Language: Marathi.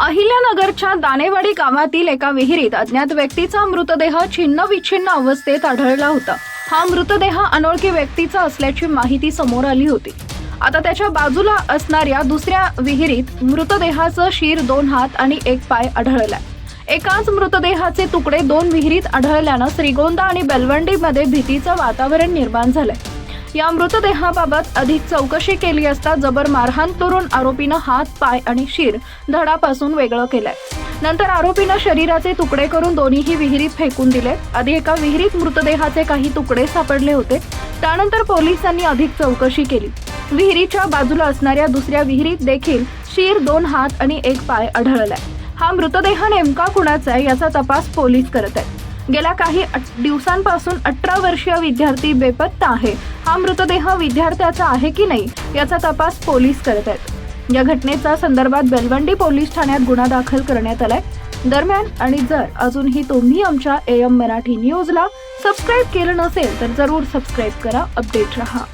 अहिल्यानगरच्या दानेवाडी गावातील एका विहिरीत अज्ञात व्यक्तीचा मृतदेह छिन्न विछिन्न अवस्थेत आढळला होता. हा मृतदेह अनोळखी व्यक्तीचा असल्याची माहिती समोर आली होती. आता त्याच्या बाजूला असणाऱ्या दुसऱ्या विहिरीत मृतदेहाचं शिर दोन हात आणि एक पाय आढळलाय. एकाच मृतदेहाचे तुकडे दोन विहिरीत आढळल्यानं श्रीगोंदा आणि बेलवंडीमध्ये भीतीचं वातावरण निर्माण झालंय. या मृतदेहाबाबत अधिक चौकशी केली असता जबर मारहाण करून आरोपीनं हात पाय आणि शिर धडापासून वेगळं केलंय. नंतर आरोपीनं शरीराचे तुकडे करून दोन्हीही विहिरीत फेकून दिले. आधी एका विहिरीत मृतदेहाचे काही तुकडे सापडले होते. त्यानंतर पोलिसांनी अधिक चौकशी केली. विहिरीच्या बाजूला असणाऱ्या दुसऱ्या विहिरीत देखील शिर दोन हात आणि एक पाय आढळलाय. हा मृतदेह नेमका कुणाचा आहे याचा तपास पोलीस करत आहेत. गेल्या काही अट- दिवसांपासून अठरा वर्षीय विद्यार्थी बेपत्ता आहे. हा मृतदेह विद्यार्थ्याचा आहे की नाही याचा तपास पोलीस करत आहेत. या घटनेचा संदर्भात बेलवंडी पोलीस ठाण्यात गुन्हा दाखल करण्यात आलाय. दरम्यान आणि जर अजूनही तुम्ही आमच्या एम मराठी न्यूजला सबस्क्राईब केलं नसेल तर जरूर सबस्क्राईब करा अपडेट रहा.